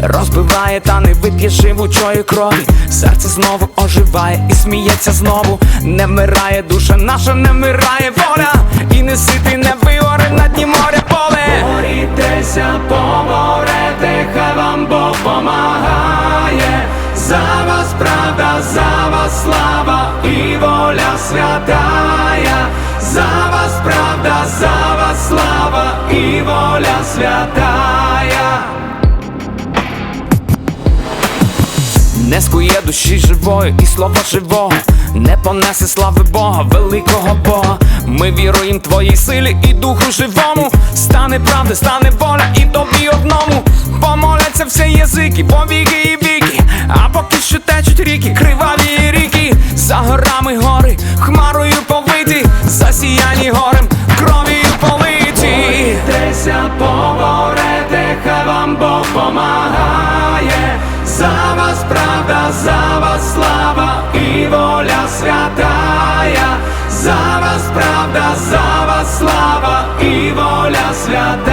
розбиває, та не вип'є живучої крові, серце знову оживає і сміється знову, не вмирає, душа наша не вмирає воля, і не сити, не вигоре на дні моря поле. Борітеся, поборете, хай вам Бог помагає. За вас правда, за вас слава і воля святая. За вас правда, за вас слава і воля святая. Не скує душі живої і слова живого, не понесе слави Бога, великого Бога. Ми віруємо твоїй силі і духу живому. Стане правда, стане воля і тобі одному. Помоляться всі язики, повіки і віки. А поки що течуть ріки, криваві ріки, за горами гори, хмарою повиті, засіяні горем, кров'ю политі. Борітеся, поборете, хай вам Бог помагає. Правда, за вас слава і воля святая. За вас правда, за вас слава і воля святая.